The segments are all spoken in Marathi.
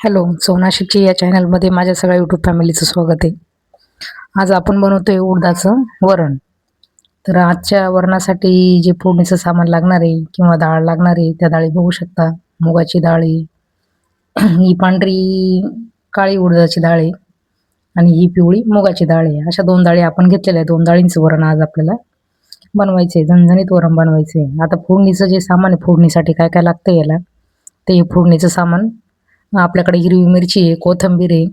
हॅलो सोनाशिकची या चॅनलमध्ये माझ्या सगळ्या यूट्यूब फॅमिलीचं स्वागत आहे. आज आपण बनवतो आहे उडदाचं वरण. तर आजच्या वरणासाठी जे फोडणीचं सामान लागणार आहे किंवा डाळ लागणार आहे त्या डाळी बघू शकता. मुगाची डाळ आहे. ही पांढरी काळी उडदाची डाळ आहे. आणि ही पिवळी मुगाची डाळ आहे. अशा दोन डाळी आपण घेतलेल्या आहे दोन डाळींचं वरण आज आपल्याला बनवायचं आहे झणझणीत वरण बनवायचं आहे आता फोडणीचं जे सामान आहे फोडणीसाठी काय काय लागतं याला ते हे फोडणीचं सामान आपल्याकडे हिरवी मिरची आहे कोथिंबीर आहे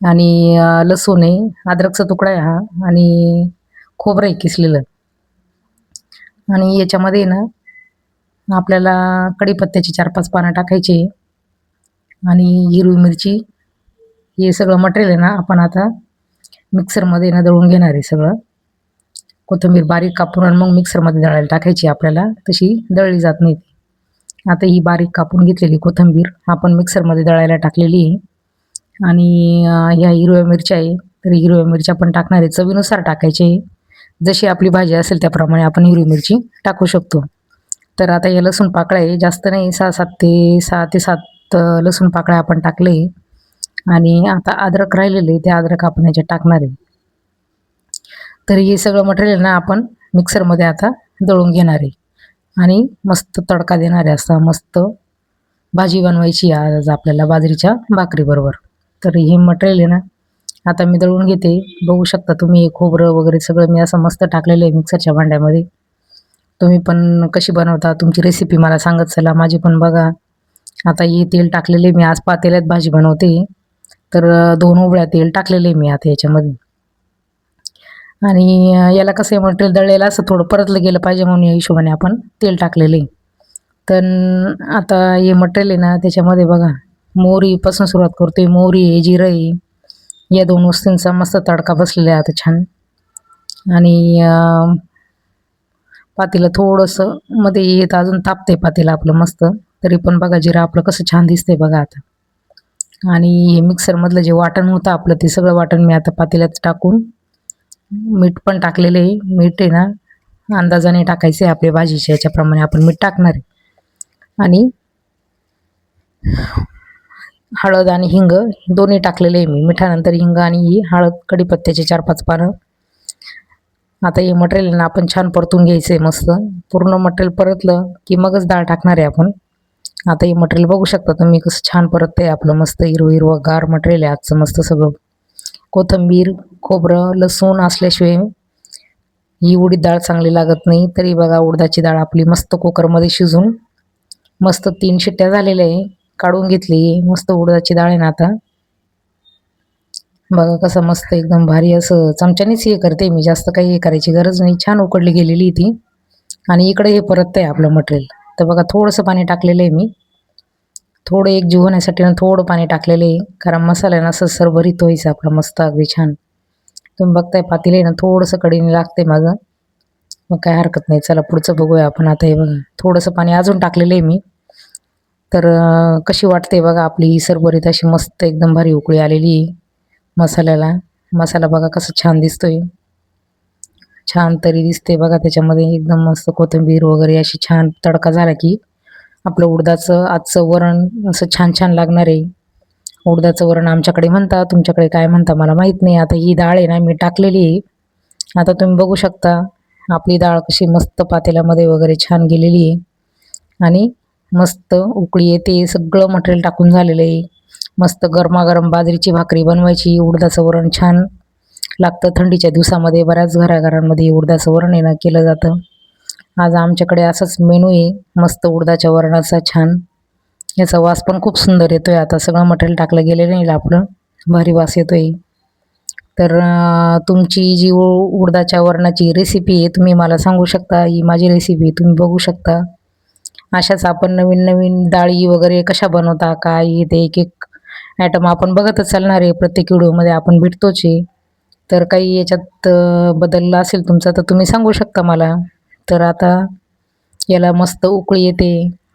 आणि लसूण आहे अद्रकचा तुकडा आहे हा आणि खोबरं आहे किसलेलं. आणि याच्यामध्ये ना आपल्याला कढीपत्त्याची चार पाच पानं टाकायचे आणि हिरवी मिरची हे सगळं मटेरियल आहे ना आपण आता मिक्सरमध्ये ना दळून घेणार आहे सगळं. कोथिंबीर बारीक कापून आणि मग मिक्सरमध्ये दळायला टाकायची आपल्याला तशी दळली जात नाही ती. आता ही बारीक कापून घेतलेली कोथिंबीर आपण मिक्सरमध्ये दळायला टाकलेली आहे. आणि ह्या हिरव्या मिरच्या आहे तर हिरव्या मिरच्या पण टाकणार आहे. चवीनुसार टाकायचे जशी आपली भाजी असेल त्याप्रमाणे आपण हिरवी मिरची टाकू शकतो. तर आता हे लसूण पाकळ्या आहे. जास्त नाही सहा सात ते सहा ते सात लसूण पाकळ्या आपण टाकले आणि आता अद्रक राहिलेले ते अद्रक आपण याच्यात टाकणार आहे. तर हे सगळं मटेरियल ना आपण मिक्सरमध्ये आता दळून घेणार आहे. आणि मस्त तडका देणार आहे असा मस्त भाजी बनवायची आज आपल्याला बाजरीच्या भाकरीबरोबर. तर हे मटेरियल आहे ना आता मी दळून घेते. बघू शकता तुम्ही हे खोबरं वगैरे सगळं मी असं मस्त टाकलेलं आहे मिक्सरच्या भांड्यामध्ये. तुम्ही पण कशी बनवता तुमची रेसिपी मला सांगत चला. माझी पण बघा. आता हे तेल टाकलेले मी आज पातेल्यात भाजी बनवते. तर दोन उबळ्या तेल टाकलेले मी आता याच्यामध्ये. आणि याला कसं आहे मटेरियल दळलेलं असं थोडं परतलं गेलं पाहिजे म्हणून या हिशोबाने आपण तेल टाकलेलं आहे. तर आता हे मटेरियल आहे ना त्याच्यामध्ये बघा मोहरीपासून सुरुवात करतोय. मोहरी आहे जिरं आहे. या दोन वस्तूंचा मस्त तडका बसलेला आहे आता छान. आणि पातीला पातेलं थोडंसं मध्ये येत अजून तापते पातीला आपलं मस्त. तरी पण बघा जिरं आपलं कसं छान दिसतंय बघा आता. आणि हे मिक्सरमधलं जे वाटण होतं आपलं ते सगळं वाटण मी आता पातेल्यात टाकून मीठ पण टाकलेलं आहे. मीठ आहे ना अंदाजाने टाकायचं आहे आपल्या भाजीच्या याच्याप्रमाणे आपण मीठ टाकणार आहे. आणि हळद आणि हिंग दोन्ही टाकलेले आहे मी. मिठानंतर हिंग आणि ही हळद कढीपत्त्याचे चार पाच पानं. आता हे मटेरियल ना आपण छान परतून घ्यायचं आहे मस्त. पूर्ण मटेरियल परतलं की मगच डाळ टाकणार आहे आपण. आता हे मटेरियल बघू शकता तुम्ही कसं छान परततं आहे आपलं मस्त हिरवं हिरवं गार मटेरियल आहे. आजचं मस्त सगळं. कोथिंबीर खोबरं लसूण असल्याशिवाय ही उडीद डाळ चांगली लागत नाही. तरी बघा उडदाची डाळ आपली मस्त कुकरमध्ये शिजून मस्त तीन शिट्ट्या झालेल्या आहे. काढून घेतली मस्त उडदाची डाळ आहे ना आता. बघा कसं मस्त एकदम भारी असं चमच्यानेच हे करते मी. जास्त काही हे करायची गरज नाही. छान उकडली गेलेली आहे ती. आणि इकडे हे परत आहे आपलं मटेरियल. तर बघा थोडंसं पाणी टाकलेलं आहे मी. थोडं एक जीव होण्यासाठी ना थोडं पाणी टाकलेलं आहे. कारण मसाला आहे ना असं सरभरीत व्हायचं आपला मस्त अगदी छान. तुम्ही बघताय पातेलं आहे ना थोडंसं कडीने लागते माझं मग काय हरकत नाही चला पुढचं बघूया आपण. आता हे बघा थोडंसं पाणी अजून टाकलेलं आहे मी. तर कशी वाटते बघा आपली ही सरभरीत अशी मस्त एकदम भारी उकळी आलेली आहे मसाल्याला. मसाला बघा कसं छान दिसतोय. छान तरी दिसते बघा त्याच्यामध्ये. एकदम मस्त कोथिंबीर वगैरे अशी छान तडका झाला की. आपलं उडदाचं आजचं वरण असं छान छान लागणार आहे. उडदाचं वरण आमच्याकडे म्हणता तुमच्याकडे काय म्हणता मला माहीत नाही. आता ही डाळ आहे ना मी टाकलेली आहे. आता तुम्ही बघू शकता आपली डाळ कशी मस्त पातेल्यामध्ये वगैरे छान गेलेली आहे. आणि मस्त उकळी येते सगळं मटेरियल टाकून झालेलं आहे. मस्त गरमागरम बाजरीची भाकरी बनवायची उडदाचं वरण छान लागतं. थंडीच्या दिवसामध्ये बऱ्याच घराघरांमध्ये उडदाचं वरण आहे ना केलं जातं. आज आमच्याकडे असंच मेनू आहे मस्त उडदाच्या वरणाचा छान. याचा वास पण खूप सुंदर येतो आहे आता सगळं मटेरियल टाकलं गेलेलं नाही आपलं. भारी वास येतो आहे तर तुमची जी उ- उडदाच्या वरणाची रेसिपी आहे तुम्ही मला सांगू शकता. ही माझी रेसिपी तुम्ही बघू शकता. अशाच आपण नवीन नवीन डाळी वगैरे कशा बनवता काय ते एक एक ॲटम आपण बघतच चालणार आहे. प्रत्येक व्हिडिओमध्ये आपण भेटतोच आहे. तर काही याच्यात बदलला बदललं असेल तुमचा तर तुम्ही सांगू शकता मला. तर आता याला मस्त उकळी येते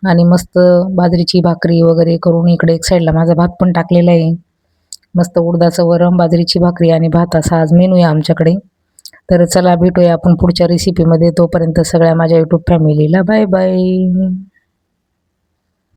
आणि मस्त बाजरीची भाकरी वगैरे करून इकडे एक साईडला माझा भात पण टाकलेला आहे. मस्त उडदाचं वरम बाजरीची भाकरी आणि भात असा आज मेनू आहे आमच्याकडे. तर चला भेटूया आपण पुढच्या रेसिपीमध्ये तोपर्यंत सगळ्या माझ्या यूट्यूब फॅमिलीला बाय बाय